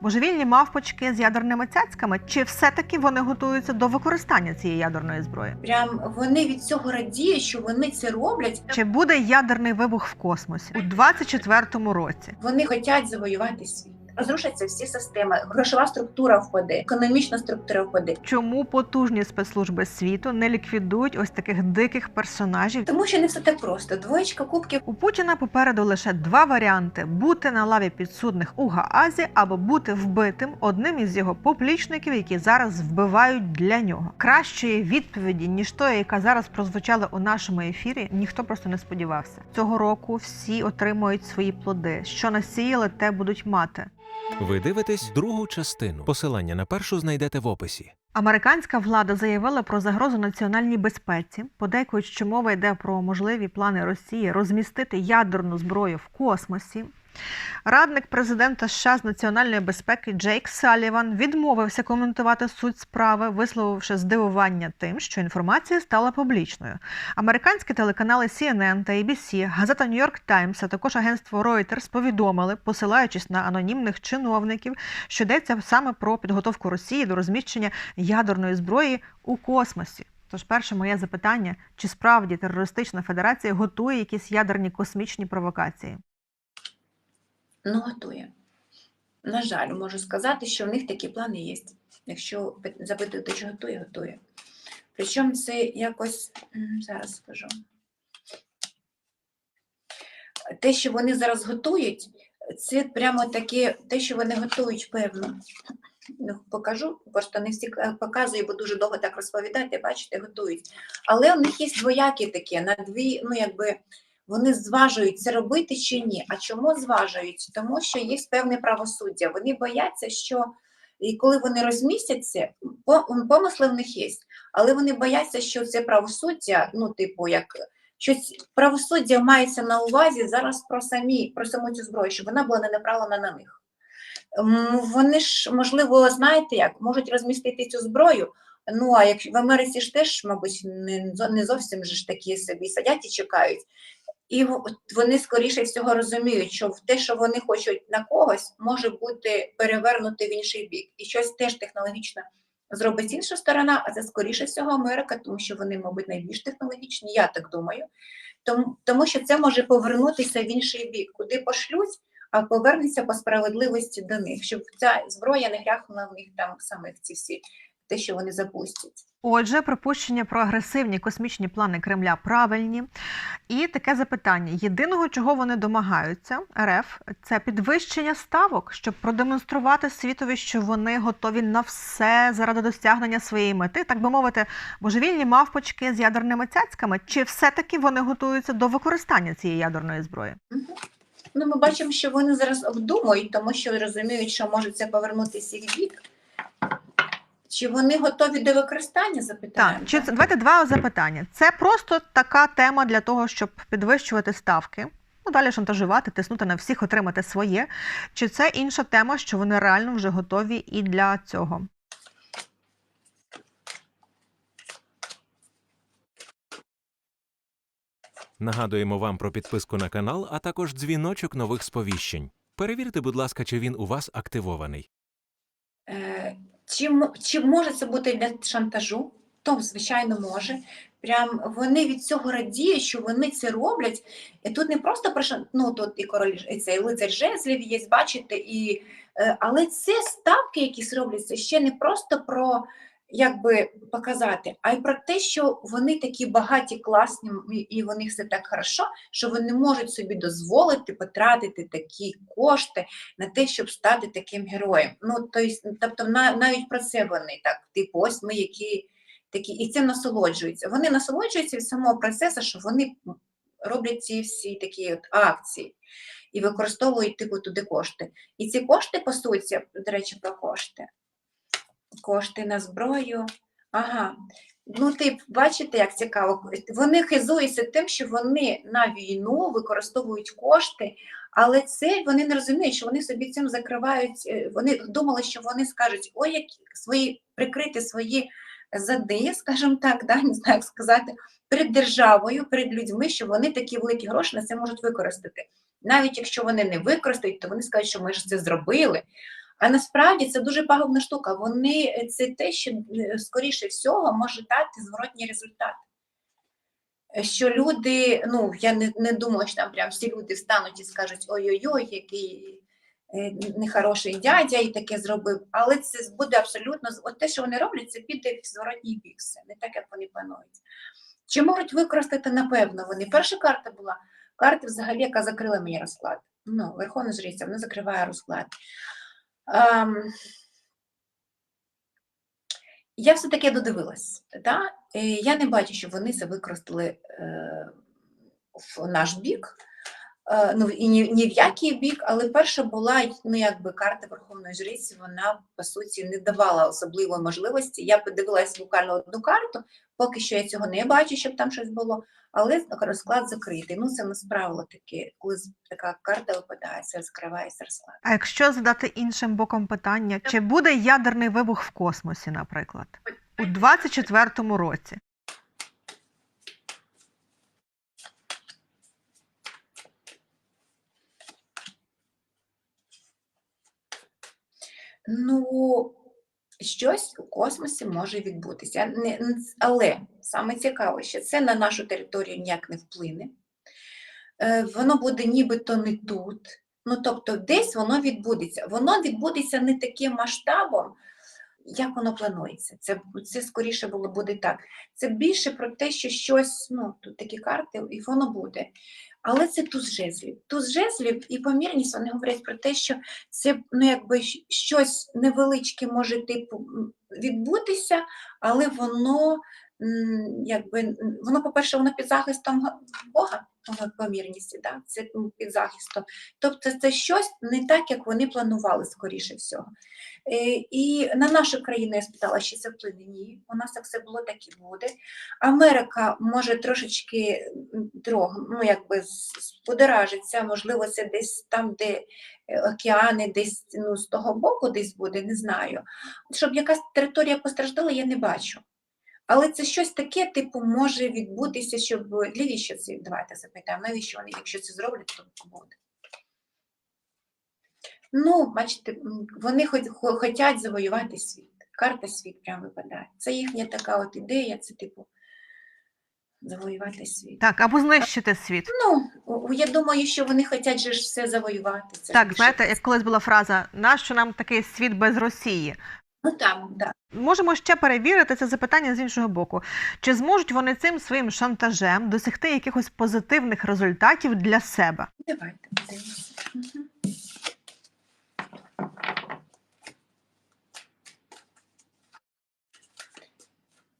Божевільні мавпочки з ядерними цяцьками, чи все-таки вони готуються до використання цієї ядерної зброї? Прям вони від цього радіють, що вони це роблять. Чи буде ядерний вибух в космосі у 24-му році? Вони хочуть завоювати світ. Розрушаться всі системи, грошова структура впаде, економічна структура впаде. Чому потужні спецслужби світу не ліквідують ось таких диких персонажів? Тому що не все так просто. Двоєчка кубків У Путіна попереду лише два варіанти: бути на лаві підсудних у Гаазі або бути вбитим одним із його поплічників, які зараз вбивають для нього. Кращої відповіді ніж тої, яка зараз прозвучала у нашому ефірі, ніхто просто не сподівався. Цього року всі отримують свої плоди. Що насіяли, те будуть мати. Ви дивитесь другу частину. Посилання на першу знайдете в описі. Американська влада заявила про загрозу національній безпеці. Подейкують, що мова йде про можливі плани Росії розмістити ядерну зброю в космосі. Радник президента США з національної безпеки Джейк Саліван відмовився коментувати суть справи, висловивши здивування тим, що інформація стала публічною. Американські телеканали CNN та ABC, газета New York Times, а також агентство Reuters повідомили, посилаючись на анонімних чиновників, що йдеться саме про підготовку Росії до розміщення ядерної зброї у космосі. Тож, перше моє запитання: чи справді терористична федерація готує якісь ядерні космічні провокації? Ну готує. На жаль, можу сказати, що в них такі плани є. Якщо пи- запитуєте, чи готує, готує. Причому це якось зараз скажу. Те, що вони зараз готують, це прямо таке, те, що вони готують, певно. Ну, покажу, просто не всі показую, бо дуже довго так розповідати, бачите, готують. Але у них є двоякі такі, на дві, ну якби вони зважують це робити чи ні. А чому зважують? Тому що є певне правосуддя. Вони бояться, що і коли вони розмістяться, помисли в них є, але вони бояться, що це правосуддя, ну, типу, як щось правосуддя мається на увазі зараз про самі про саму цю зброю, щоб вона була не направлена на них. Вони ж, можливо, знаєте як, можуть розмістити цю зброю. Ну, а як в Америці ж теж, мабуть, не, не зовсім ж такі собі сидять і чекають. І вони скоріше всього розуміють, що те, що вони хочуть на когось, може бути перевернуте в інший бік. І щось теж технологічно зробить інша сторона, а це скоріше всього Америка, тому що вони, мабуть, найбільш технологічні, я так думаю. Тому, тому що це може повернутися в інший бік, куди пошлють, а повернеться по справедливості до них, щоб ця зброя не гряхнула в них там самих ці всі, те, що вони запустять. Отже, припущення про агресивні космічні плани Кремля правильні. І таке запитання: єдиного, чого вони домагаються, РФ, це підвищення ставок, щоб продемонструвати світові, що вони готові на все заради досягнення своєї мети, так би мовити, божевільні мавпочки з ядерними цяцьками, чи все-таки вони готуються до використання цієї ядерної зброї? Ну, ми бачимо, що вони зараз обдумують, тому що розуміють, що може це повернутися їх бік. Чи вони готові до використання? Запитаємо. Так, чи це давайте два запитання. Це просто така тема для того, щоб підвищувати ставки. Ну, далі шантажувати, тиснути на всіх, отримати своє. Чи це інша тема, що вони реально вже готові і для цього? Нагадуємо вам про підписку на канал, а також дзвіночок нових сповіщень. Перевірте, будь ласка, чи він у вас активований. Е, Чи, чи може це бути для шантажу? То, звичайно, може. Прям вони від цього радіють, що вони це роблять. І тут не просто про шан- ну тут і король і цей лицар жезлів є, бачите, і е, але це ставки, які зробляться ще не просто про якби показати, а й про те, що вони такі багаті, класні, і- і в них все так хорошо, що вони можуть собі дозволити потратити такі кошти на те, щоб стати таким героєм. Ну, тобто, навіть про це вони так, типу, ось ми які такі, і цим насолоджуються. Вони насолоджуються від самого процесу, що вони роблять ці всі такі от акції і використовують типу туди кошти. І ці кошти, по суті, до речі, про кошти. Кошти на зброю. Ага. Ну, ти бачите, як цікаво. Вони хизуються тим, що вони на війну використовують кошти, але це вони не розуміють, що вони собі цим закривають. е, Вони думали, що вони скажуть, ой, як свої прикрити свої зади, скажімо так, да, не знаю, як сказати, перед державою, перед людьми, що вони такі великі гроші на це можуть використати. Навіть якщо вони не використають, то вони скажуть, що ми ж це зробили. А насправді це дуже пагубна штука. Вони е, це те, що е, скоріше всього може дати зворотній результат. Е, Що люди, ну я не, не думаю, що там прям всі люди встануть і скажуть ой-ой-ой, який нехороший дядя і таке зробив. Але це буде абсолютно от те, що вони роблять, це піде в зворотній бік все, не так, як вони планують. Чи можуть використати, напевно, вони. Перша карта була карта, взагалі, яка закрила мені розклад. Ну, Верховна Жриця, вона закриває розклад. Ем, я все-таки додивилась. Да? Я не бачу, що вони це використали е, в наш бік. Е, ну, і ні, ні в який бік, але перша була ну, якби карта Верховної Жриці, вона по суті не давала особливої можливості. Я подивилась буквально одну карту, поки що я цього не бачу, щоб там щось було, але розклад закритий. Ну, це не справило таке, коли така карта випадає, це закривається розклад. А якщо задати іншим боком питання, чи буде ядерний вибух в космосі, наприклад, у 24-му році? Ну, щось у космосі може відбутися. Але саме цікаво, що це на нашу територію ніяк не вплине. Е, Воно буде нібито не тут. Ну, тобто, десь воно відбудеться. Воно відбудеться не таким масштабом, як воно планується. Це, це скоріше було буде так. Це більше про те, що щось, ну, тут такі карти, і воно буде. Але це туз жезлів. Туз жезлів і помірність вони говорять про те, що це ну, якби щось невеличке може типу відбутися, але воно якби воно, по-перше, воно під захистом Бога, помірність, да? це під захистом. Тобто це щось не так, як вони планували, скоріше всього. Е, І на нашу країну я спитала, чи це вплине. Ні, у нас як все було, так і буде. Америка може трошечки дрог, ну якби сподоражиться, можливо, це десь там, де е, океани, десь ну, з того боку десь буде, не знаю. Щоб якась територія постраждала, я не бачу. Але це щось таке, типу, може відбутися, щоб навіщо це? Давайте запитаємо, навіщо вони, якщо це зроблять, то буде. Ну, бачите, вони хоч, хо- хочуть завоювати світ. Карта світ прямо випадає. Це їхня така от ідея, це типу завоювати світ. Так, або знищити світ. Ну, я думаю, що вони хочуть же ж все завоювати. Це Так, знаєте, як колись була фраза нащо нам такий світ без Росії? Ну там, да. Можемо ще перевірити це запитання з іншого боку. Чи зможуть вони цим своїм шантажем досягти якихось позитивних результатів для себе? Давайте подивимося. Мгм.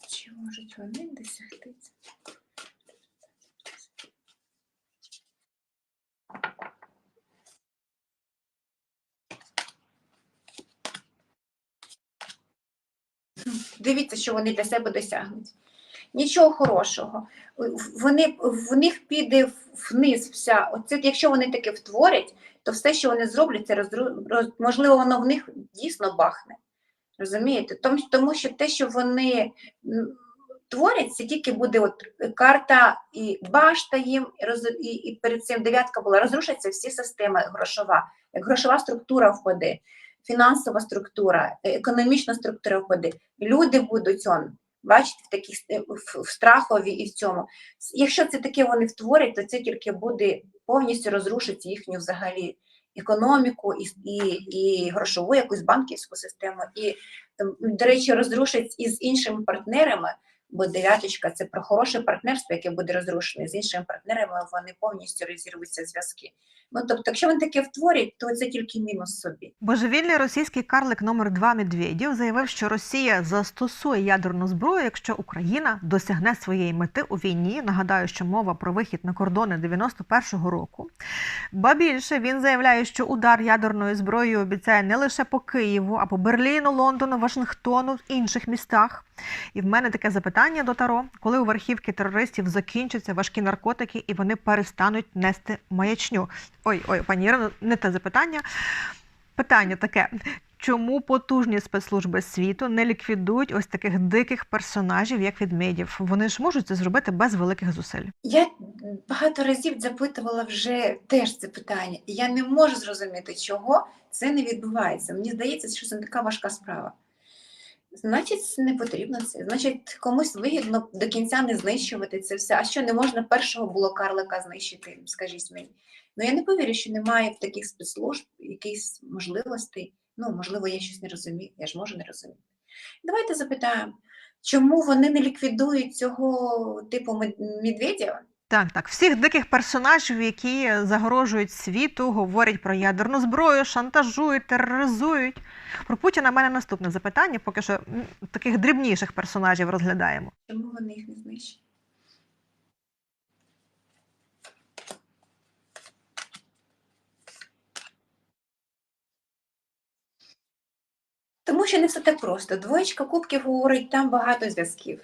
Чи можуть вони досягти цього? Дивіться, що вони для себе досягнуть. Нічого хорошого. Вони, в них піде вниз вся. Оце, якщо вони таке втворять, то все, що вони зроблять, це розру... роз... можливо, воно в них дійсно бахне. Розумієте? Тому, що те, що вони творять, це тільки буде от карта і башта їм, роз... і, і перед цим дев'ятка була, розрушаться всі системи грошова, як грошова структура впаде, фінансова структура, е, економічна структура впаде. Люди будуть он, бачите, в таких в, в страхові і в цьому. Якщо це таке вони втворять, то це тільки буде повністю розрушить їхню взагалі економіку і, і, і грошову якусь банківську систему. І, ем, до речі, розрушить із іншими партнерами, бо дев'яточка це про хороше партнерство, яке буде розрушене. З іншими партнерами вони повністю розірвуться зв'язки. Ну тобто, якщо вони таке втворять, то це тільки мінус собі. Божевільний російський карлик номер 2 Медведєв заявив, що Росія застосує ядерну зброю, якщо Україна досягне своєї мети у війні. Нагадаю, що мова про вихід на кордони 91-го року. Ба більше він заявляє, що удар ядерною зброєю обіцяє не лише по Києву, а по Берліну, Лондону, Вашингтону, інших містах. І в мене таке запитання до Таро: коли у верхівки терористів закінчаться важкі наркотики і вони перестануть нести маячню? Ой, ой, пані Ірино, не те запитання. Питання таке: чому потужні спецслужби світу не ліквідують ось таких диких персонажів, як відмедів. Вони ж можуть це зробити без великих зусиль. Я багато разів запитувала вже теж це питання, і я не можу зрозуміти, чого це не відбувається. Мені здається, що це не така важка справа. Значить, не потрібно це. Значить, комусь вигідно до кінця не знищувати це все. А що не можна першого було карлика знищити, скажіть мені. Ну я не повірю, що немає в таких спецслужб якихось можливостей. Ну, можливо, я щось не розумію, я ж можу не розуміти. Давайте запитаємо, чому вони не ліквідують цього типу мед- Медведєва? Так, так, всіх диких персонажів, які загрожують світу, говорять про ядерну зброю, шантажують, тероризують. Про Путіна в мене наступне запитання, поки що таких дрібніших персонажів розглядаємо. Чому вони їх не знищать? Тому що не все так просто. Двоєчка кубків говорить, там багато зв'язків,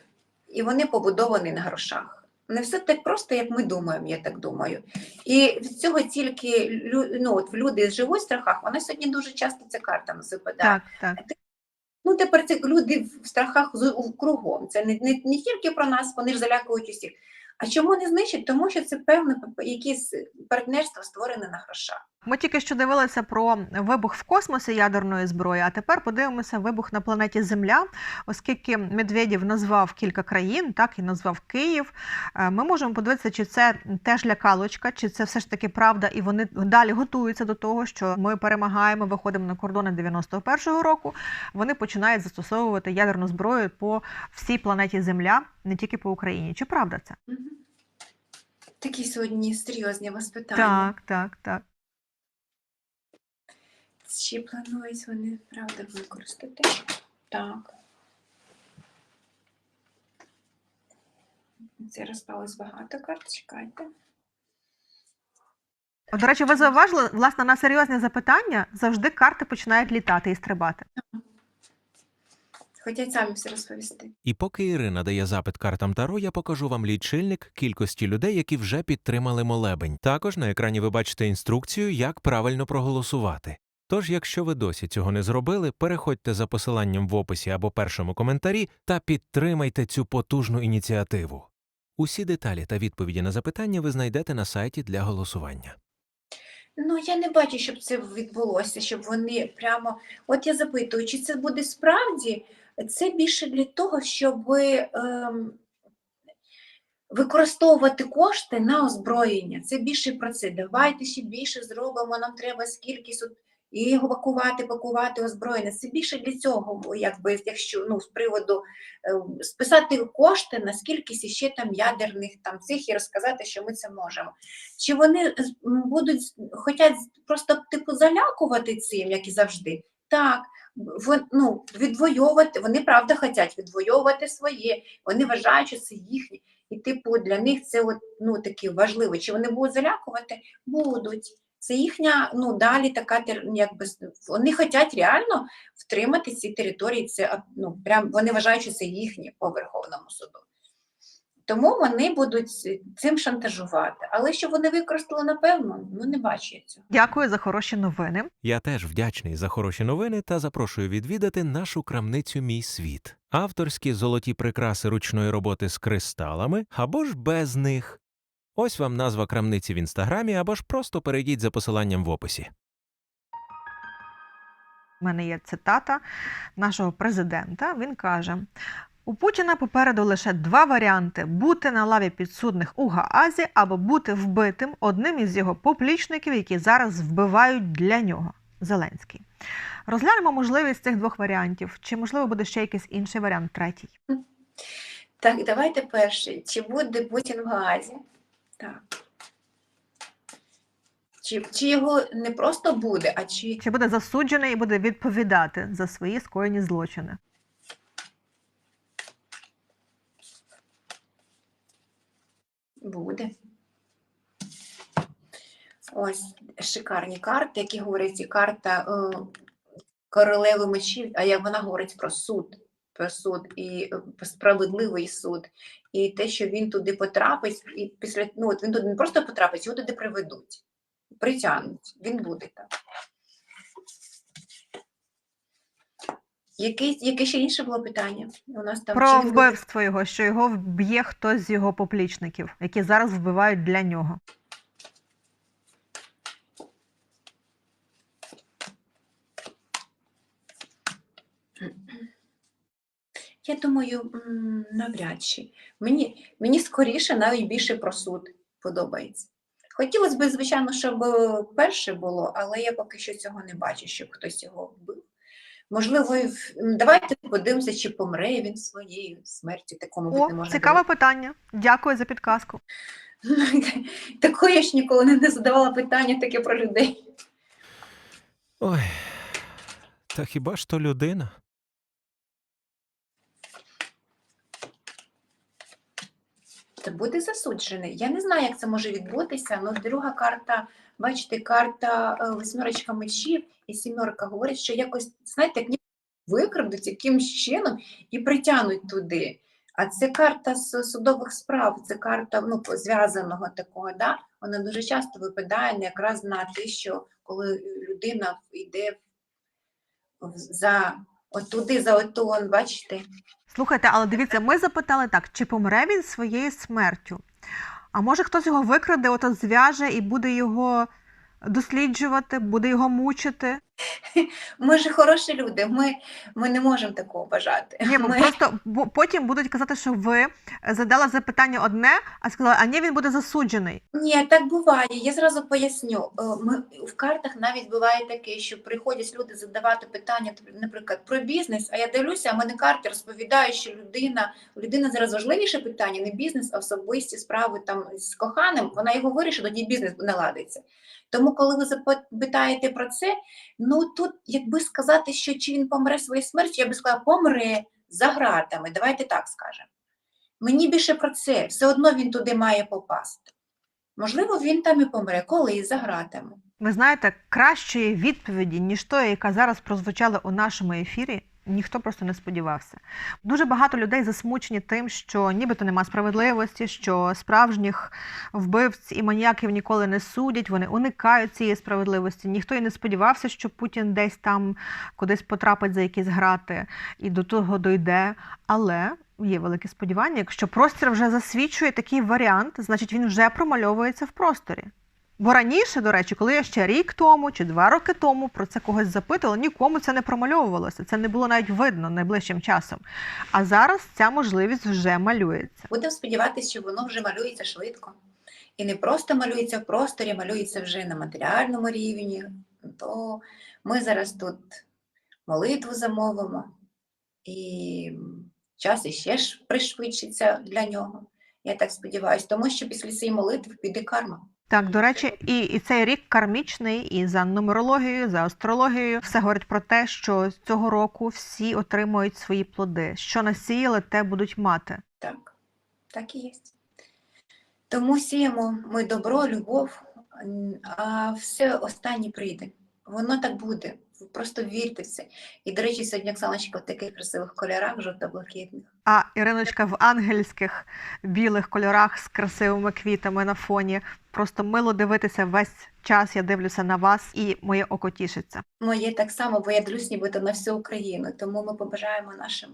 і вони побудовані на грошах. Не все так просто, як ми думаємо, я так думаю. І від цього тільки ну, от люди живуть в страхах, вона сьогодні дуже часто ця карта нас. Так, так. Ну, тепер це люди в страхах кругом. Це не, не, не тільки про нас, вони ж залякують усіх. А чому не знищать? Тому що це певне якесь партнерство створене на грошах. Ми тільки що дивилися про вибух в космосі ядерної зброї, а тепер подивимося вибух на планеті Земля, оскільки Медведєв назвав кілька країн, так і назвав Київ. е, Ми можемо подивитися, чи це теж лякалочка, чи це все ж таки правда, і вони далі готуються до того, що ми перемагаємо, виходимо на кордони 91-го року. Вони починають застосовувати ядерну зброю по всій планеті Земля, не тільки по Україні. Чи правда це? Такі сьогодні серйозні вас питання. Так, так, так. Чи планують вони правда використати? Так. Це розпалось багато карт, чекайте. От, До речі, ви зауважили, власне, на серйозні запитання завжди карти починають літати і стрибати. Хотять самі все розповісти. І поки Ірина дає запит картам Таро, я покажу вам лічильник кількості людей, які вже підтримали молебень. Також на екрані ви бачите інструкцію, як правильно проголосувати. Тож, якщо ви досі цього не зробили, переходьте за посиланням в описі або першому коментарі та підтримайте цю потужну ініціативу. Усі деталі та відповіді на запитання ви знайдете на сайті для голосування. Ну, я не бачу, щоб це відбулося, щоб вони прямо. От я запитую, чи це буде справді? Це більше для того, щоб ем, використовувати кошти на озброєння. Це більше про це. Давайте ще більше зробимо, нам треба скільки і евакувати, пакувати озброєння. Це більше для цього, якби, якщо ну, з приводу е, списати кошти на скількись ще там ядерних там цих і розказати, що ми це можемо. Чи вони будуть хотять просто типу залякувати цим, як і завжди? Так, вон- ну, відвоювати, вони правда хочуть відвоювати своє, вони вважають, що це їхнє. І, типу, для них це от, ну, таке важливо. Чи вони будуть залякувати? Будуть. Це їхня, ну, далі така, тер- якби, вони хочуть реально втримати ці території, це, ну, прям, вони вважають, що це їхнє по Верховному суду. Тому вони будуть цим шантажувати. Але що вони використали, напевно, ну не бачу я цього. Дякую за хороші новини. Я теж вдячний за хороші новини та запрошую відвідати нашу крамницю Мій світ. Авторські золоті прикраси ручної роботи з кристалами або ж без них. Ось вам назва крамниці в інстаграмі, або ж просто перейдіть за посиланням в описі. У мене є цитата нашого президента. Він каже: у Путіна попереду лише два варіанти: бути на лаві підсудних у Гаазі або бути вбитим одним із його поплічників, які зараз вбивають для нього. Зеленський. Розглянемо можливість цих двох варіантів. Чи можливо буде ще якийсь інший варіант, третій? Так, давайте перший. Чи буде Путін в Гаазі? Так. Чи, чи його не просто буде, а чи Чи буде засуджений і буде відповідати за свої скоєні злочини? буде? Ось шикарні карти, які говорять, і карта е, королеви мечів, а як вона говорить про суд, про суд і е, справедливий суд, і те, що він туди потрапить, і після ну от він туди не просто потрапить, його туди приведуть, притягнуть. Він буде там. Яке, яке ще інше було питання? У нас там Про вбивство його, що його вб'є хтось з його поплічників, які зараз вбивають для нього. Я думаю, навряд чи. Мені, мені скоріше навіть більше про суд подобається. Хотілося б, звичайно, щоб е, перше було, але я поки що цього не бачу, щоб хтось його вбив. Можливо, давайте подивимося, чи помре він своєю смертю. Такому бути не О, можна. цікаве питання. Дякую за підказку. Такого я ж ніколи не задавала питання таке про людей. Ой, та хіба ж то людина? Та буде засуджений. Я не знаю, як це може відбутися. але друга карта, бачите, карта е, восьмерочка мечів і сімерка говорить, що якось, знаєте, як викрадуть якимсь чином і притягнуть туди. А це карта з судових справ, це карта ну, зв'язаного такого, да? вона дуже часто випадає не якраз на те, що коли людина йде в- за отуди, за отон он, бачите, Слухайте, але дивіться, ми запитали так: чи помре він своєю смертю? А може хтось його викраде, ото зв'яже і буде його досліджувати, буде його мучити? Ми ж хороші люди, ми, ми не можемо такого бажати. Ні, Ми- просто потім будуть казати, що ви задали запитання одне, а сказали, а ні, він буде засуджений. Ні, так буває. Я зразу поясню. Е, Ми в картах навіть буває таке, що приходять люди задавати питання, наприклад, про бізнес. А я дивлюся, а мене карти розповідають, що людина у людини зараз важливіше питання, не бізнес, а особисті справи там з коханим. Вона його вирішить, тоді бізнес не ладиться. Тому, коли ви запитаєте про це, ну тут, якби сказати, що чи він помре своєю смертю, я би сказала, помре за гратами. Давайте так скажемо. Мені більше про це. Все одно він туди має попасти. Можливо, він там і помре, коли за гратами. Ви знаєте, кращої відповіді, ніж тої, яка зараз прозвучала у нашому ефірі, ніхто просто не сподівався. Дуже багато людей засмучені тим, що нібито нема справедливості, що справжніх вбивць і маніяків ніколи не судять, вони уникають цієї справедливості. Ніхто і не сподівався, що Путін десь там кудись потрапить за якісь грати і до того дойде. Але є велике сподівання, якщо простір вже засвідчує такий варіант, значить він вже промальовується в просторі. Бо раніше, до речі, коли я ще рік тому чи два роки тому про це когось запитувала, нікому це не промальовувалося. Це не було навіть видно найближчим часом. А зараз ця можливість вже малюється. Будемо сподіватися, що воно вже малюється швидко. І не просто малюється в просторі, малюється вже на матеріальному рівні. То ми зараз тут молитву замовимо, і час іще ж пришвидшиться для нього. Я так сподіваюся, тому що після цієї молитви піде карма. Так, до речі, і, і цей рік кармічний, і за нумерологією, за астрологією, все говорить про те, що цього року всі отримують свої плоди. Що насіяли, те будуть мати. Так, так і є. Тому сіємо ми добро, любов, а все останнє прийде. Воно так буде. Ви Просто вірте в це. І, до речі, сьогодні Оксаночка в таких красивих кольорах, жовто-блакитних. А Іриночка в ангельських білих кольорах з красивими квітами на фоні. Просто мило дивитися весь час. Я дивлюся на вас, і моє око тішиться. Моє так само, бо я дивлюсь нібито на всю Україну. Тому ми побажаємо нашим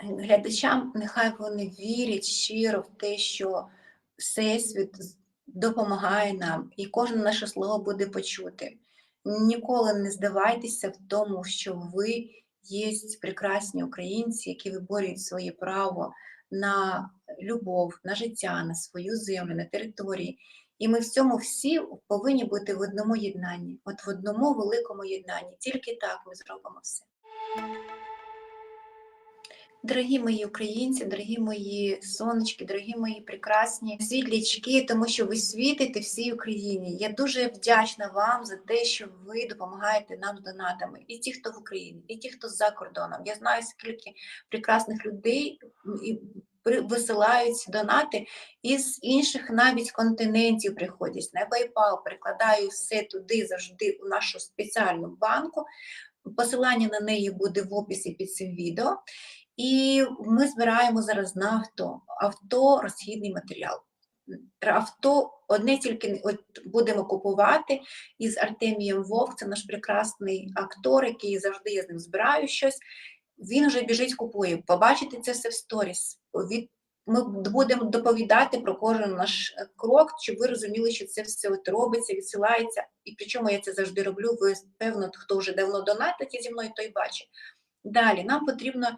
глядачам, нехай вони вірять щиро в те, що Всесвіт допомагає нам, і кожне наше слово буде почути. Ніколи не здавайтеся в тому, що ви є прекрасні українці, які виборюють своє право на любов, на життя, на свою землю, на території. І ми в цьому всі повинні бути в одному єднанні, от в одному великому єднанні. Тільки так ми зробимо все. Дорогі мої українці, дорогі мої сонечки, дорогі мої прекрасні світлячки, тому що ви світите всій Україні. Я дуже вдячна вам за те, що ви допомагаєте нам з донатами. І ті, хто в Україні, і ті, хто за кордоном. Я знаю, скільки прекрасних людей і висилають донати із інших навіть континентів приходять на PayPal, перекладаю все туди завжди у нашу спеціальну банку. Посилання на неї буде в описі під цим відео. І ми збираємо зараз на авто, авто розхідний матеріал. авто одне тільки от будемо купувати із Артемієм Вовк, це наш прекрасний актор, який завжди я з ним збираю щось. Він вже біжить, купує. Побачите це все в сторіс. Від ми будемо доповідати про кожен наш крок, щоб ви розуміли, що це все от робиться, відсилається. І причому я це завжди роблю. Ви певно, хто вже давно донатить зі мною, той бачить. Далі нам потрібно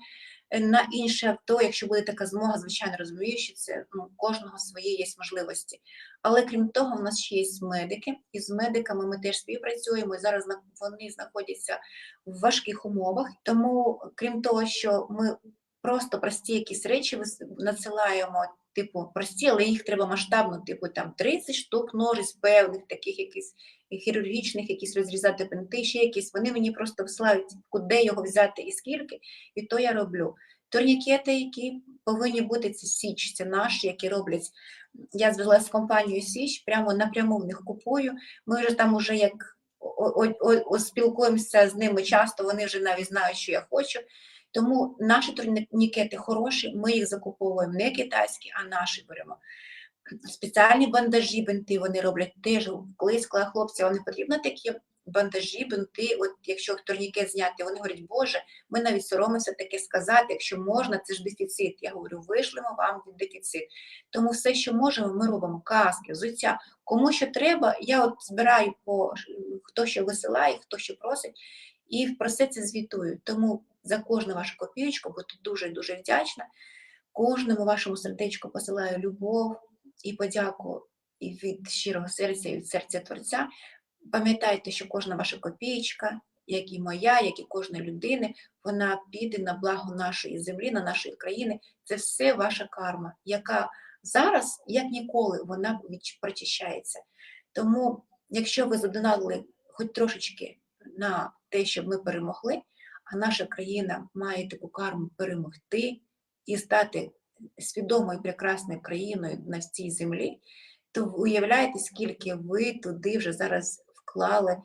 на інше авто, якщо буде така змога, звичайно, розумію, що це ну, кожного свої є можливості. Але крім того, в нас ще є медики, і з медиками ми теж співпрацюємо. І зараз вони знаходяться в важких умовах. Тому, крім того, що ми просто прості якісь речі надсилаємо, типу прості, але їх треба масштабно, типу там 30 штук ножиць певних, таких якісь хірургічних, якісь розрізати пенти, ще якісь. Вони мені просто висилають, куди його взяти і скільки, і то я роблю. Турнікети, які повинні бути, це Січ, це наші, які роблять. Я зв'язалася з компанією Січ, прямо напряму в них купую. Ми вже там уже як о- о- о- о- спілкуємося з ними часто, вони вже навіть знають, що я хочу. Тому наші турнікети хороші, ми їх закуповуємо не китайські, а наші беремо. Спеціальні бандажі, бинти вони роблять теж. Колись, коли хлопці, вони потрібно такі бандажі, бинти, от якщо турнікет зняти, вони говорять, Боже, ми навіть соромимося таке сказати, якщо можна, це ж дефіцит. Я говорю, вишлемо вам від дефіцит. Тому все, що можемо, ми робимо каски, взуття. Кому що треба, я от збираю по хто що висилає, хто що просить, і про все це звітую. Тому за кожну вашу копійку буду дуже дуже вдячна. Кожному вашому сердечку посилаю любов і подяку і від щирого серця, і від серця Творця. Пам'ятайте, що кожна ваша копієчка, як і моя, як і кожної людини, вона піде на благо нашої землі, на нашої країни. Це все ваша карма, яка зараз, як ніколи, вона прочищається. Тому, якщо ви задонатили хоч трошечки на те, щоб ми перемогли, а наша країна має таку карму перемогти і стати свідомою прекрасною країною на цій землі, то уявляєте, скільки ви туди вже зараз вклали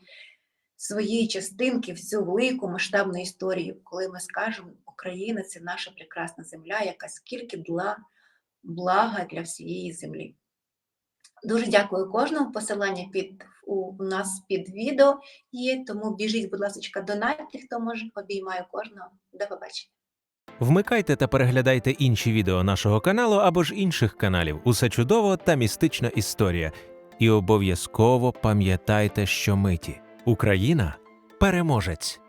свої частинки в цю велику масштабну історію, коли ми скажемо, Україна це наша прекрасна земля, яка скільки дала блага для всієї землі. Дуже дякую кожному. Посилання під у, нас під відео є, тому біжіть, будь ласка, донатьте, хто може, обіймаю кожного. До побачення. Вмикайте та переглядайте інші відео нашого каналу або ж інших каналів. Усе чудово та містична історія. І обов'язково пам'ятайте, що миті Україна переможець.